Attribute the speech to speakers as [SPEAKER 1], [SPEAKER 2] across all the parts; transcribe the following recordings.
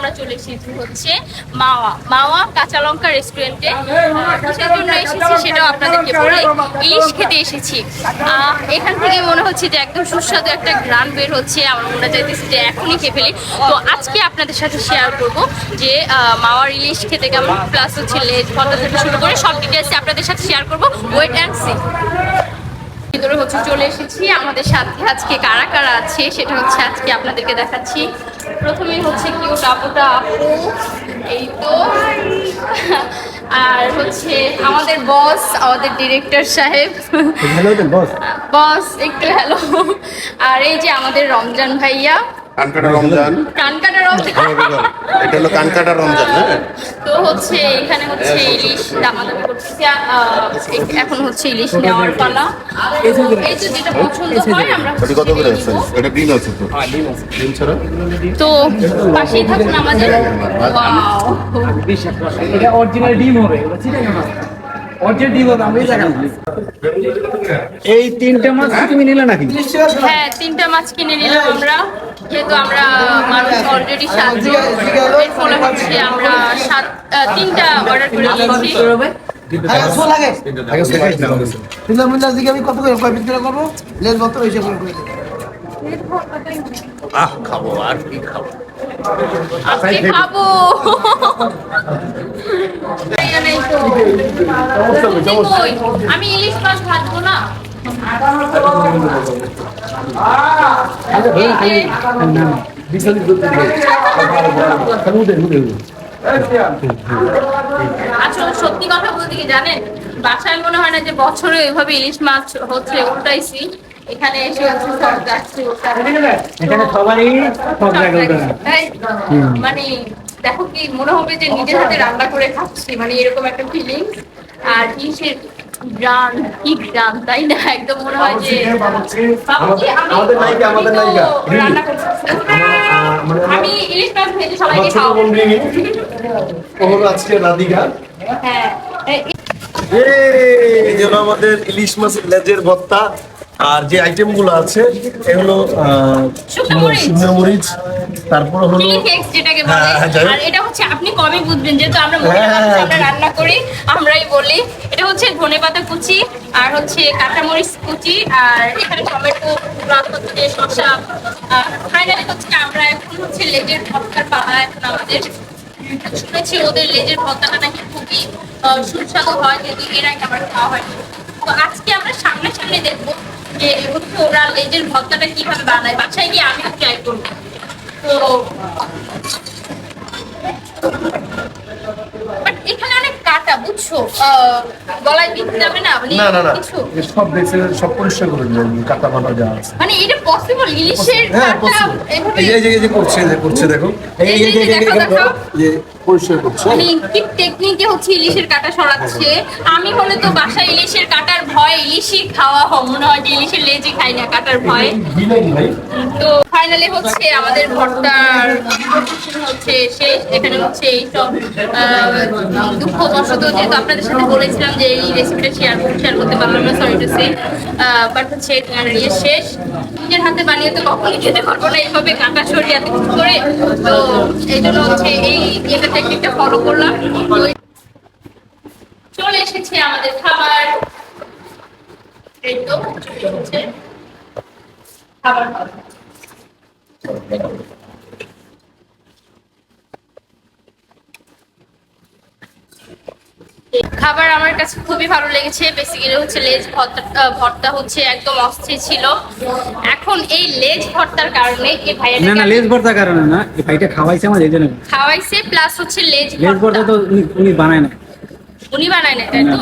[SPEAKER 1] আমরা চলে এসেছি হচ্ছে মাওয়া। মাওয়া কাঁচা লঙ্কা রেস্টুরেন্টে কিসের জন্য এসেছি সেটাও আপনাদেরকে বলি ইলিশ খেতে এসেছি। এখান থেকে মনে হচ্ছে যে একদম সুস্বাদু একটা গ্রান বের হচ্ছে আমার মনে চাইতেছে যে এখনই খেয়ে ফেলি। তো আজকে আপনাদের সাথে শেয়ার করব যে মাওয়ার ইলিশ খেতে কেমন প্লাস হচ্ছে লেজ পদ্মা থেকে শুরু করে সব ডিটেলসে আপনাদের সাথে শেয়ার করব। ওয়েট অ্যান্ড সি ভিতরে হচ্ছে চলে এসেছি। আমাদের সাথে আজকে কারা কারা আছে সেটা হচ্ছে আজকে আপনাদেরকে দেখাচ্ছি। প্রথমে হচ্ছে কিউ আপুটা আপু এই তো। আর হচ্ছে আমাদের বস আমাদের ডিরেক্টর সাহেব।
[SPEAKER 2] বস
[SPEAKER 1] একটু হ্যালো আর এই যে আমাদের রমজান ভাইয়া।
[SPEAKER 3] কানকাটা রমজান।
[SPEAKER 1] কানকাটা রমজান।
[SPEAKER 3] এটা হলো কানকাটা রমজান হ্যাঁ?
[SPEAKER 1] তো হচ্ছে এখানে হচ্ছে ইলিশ দামাদামি করতেছি। এখন হচ্ছে ইলিশ নেওয়ার পালা। এই তো যেটা পছন্দ হয় আমরা
[SPEAKER 3] এটা কত করে আছে? এটা গ্রিন আছে তো? গ্রিন ছাড়া?
[SPEAKER 1] তো পাশেই থাকুন আমাদের। Wow!
[SPEAKER 2] এটা অরিজিনাল ডিম হবে এটা চিটাই এই তিনটা মাছ তুমি নিলে নাকি?
[SPEAKER 1] হ্যাঁ তিনটা মাছ কিনে নিলাম আমরা। যেহেতু আমরা মানুষ অলরেডি সাতজন এর ফলে হচ্ছে আমরা সাত তিনটা অর্ডার করে
[SPEAKER 4] দিকে আমি কত করে কয় পিস করব? হিসেবে করে
[SPEAKER 3] আহ খাব আর কি খাব?
[SPEAKER 1] আজকে খাব। তো। আমি ইলিশ মাছ ভাজবো না। আসলে সত্যি কথা বলতে কি জানেন? বাসায় মনে হয় না যে বছরে এভাবে ইলিশ মাছ হচ্ছে উল্টাইছি। এখানে এসে যাচ্ছে
[SPEAKER 2] এখানে সবারই?
[SPEAKER 1] মানে দেখো কি মনে হবে যে নিজের হাতে রান্না করে খাচ্ছি মানে এরকম একটা ফিলিং আর গ্রান কি গ্রান তাই না? একদম মনে হয় যে আমি-
[SPEAKER 5] আমাদের নায়িকা, আমাদের নায়িকা।
[SPEAKER 1] রান্না করতেছি। আমি ইলিশ মাছ ভেজে সবাইকে খাওয়াবো।
[SPEAKER 5] ও হলো আজকে রাধিকা।
[SPEAKER 1] হ্যাঁ। এই-
[SPEAKER 5] এই যে আমাদের ইলিশ মাছের লেজের ভর্তা। আর যে আইটেমগুলো আছে এগুলো
[SPEAKER 1] শুকনো মরিচ।
[SPEAKER 5] তারপর হলো
[SPEAKER 1] যেটাকে বলে।
[SPEAKER 5] হ্যাঁ, হ্যাঁ।
[SPEAKER 1] আর এটা হচ্ছে আপনি কবে বুঝবেন যেহেতু আমরা
[SPEAKER 5] হ্যাঁ,
[SPEAKER 1] আমরা রান্না করি আমরাই বলি। এটা হচ্ছে ধনে পাতা কুচি আর হচ্ছে কাঁচামরিচ কুচি আর এখানে টমেটো হচ্ছে শসা। ফাইনালি হচ্ছে আমরা এখন হচ্ছে লেজের ভর্তার পালা এখন আমাদের। শুনেছি ওদের লেজের ভর্তাটা নাকি খুবই সুস্বাদু হয় যদি এর আগে আমার খাওয়া হয়নি তো আজকে আমরা সামনে সামনে দেখব যে হচ্ছে ওরা লেজের ভর্তাটা কীভাবে বানায়? বাসায় গিয়ে আমিও ট্রাই করব। তো বাট এখানে অনেক কাটা গলায় দিতে যাবে না? মানে
[SPEAKER 5] না না না। সব দেখছে সব পরিষ্কার করে দিলেন কাটা বাটা যা আছে।
[SPEAKER 1] মানে এটা পসিবল ইলিশের
[SPEAKER 5] হ্যাঁ
[SPEAKER 1] কাটা এভাবে
[SPEAKER 5] এই যে এই যে- করছে যে করছে দেখো। এই
[SPEAKER 1] এই
[SPEAKER 5] এই
[SPEAKER 1] যে-
[SPEAKER 5] যে-
[SPEAKER 1] এই যে
[SPEAKER 5] এই যে-
[SPEAKER 1] দেখো, দেখো।
[SPEAKER 5] এই যে পরিষ্কার করছে।
[SPEAKER 1] মানে কি টেকনিকে হচ্ছে ইলিশের কাটা সরাচ্ছে। আমি হলে তো বাসায় ইলিশের কাটার ভয় ইলিশই খাওয়া হয়। মনে হয় ইলিশের লেজই খাই না কাটার ভয়। তো ফাইনালি হচ্ছে আমাদের ভর্তার হচ্ছে শেষ এখানে হচ্ছে এই সব দুঃখবশত যেহেতু আপনাদের সাথে বলেছিলাম যে এই রেসিপিটা শেয়ার শেয়ার করতে পারলাম না সরি টু সে বাট হচ্ছে এখানে ইয়ে শেষ। নিজের হাতে বানিয়ে তো কখনই খেতে পারব না এইভাবে কাঁটা সরিয়ে এত কিছু করে। তো এই জন্য হচ্ছে এই এটা টেকনিকটা ফলো করলাম। চলে এসেছে আমাদের খাবার। এই তো খাবার খাবার আমার কাছে খুবই ভালো লেগেছে। বেসিক্যালি হচ্ছে লেজ ভর্তা ভর্তা হচ্ছে একদম অস্থির ছিল। এখন এই লেজ ভর্তার কারণে এই
[SPEAKER 2] না না লেজ ভর্তার কারণে না এই ভাইটা খাওয়াইছে আমার এই জন্য।
[SPEAKER 1] খাওয়াইছে প্লাস হচ্ছে লেজ
[SPEAKER 2] লেজ ভর্তা। তো উনি বানায় না।
[SPEAKER 1] উনি বানায় না তাই তো?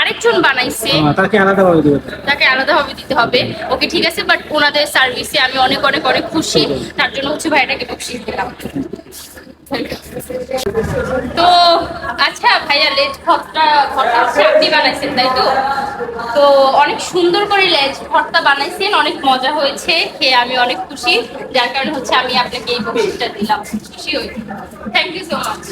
[SPEAKER 1] আরেকজন বানাইছে।
[SPEAKER 2] তাকে আলাদা ভাবে দেবে।
[SPEAKER 1] তাকে আলাদাভাবে দিতে হবে। ওকে ঠিক আছে বাট ওনাদের সার্ভিসে আমি অনেক অনেক অনেক খুশি। তার জন্য হচ্ছে ভাইটাকে বকশিস দিলাম। তো আচ্ছা ভাইয়া লেজ ভর্তা ভর্তা হচ্ছে আপনি বানাইছেন তাই তো? তো অনেক সুন্দর করে লেজ ভর্তা বানাইছেন অনেক মজা হয়েছে খেয়ে আমি অনেক খুশি। যার কারণে হচ্ছে আমি আপনাকে এই বকশিসটা দিলাম। খুশি হই। Thank you so much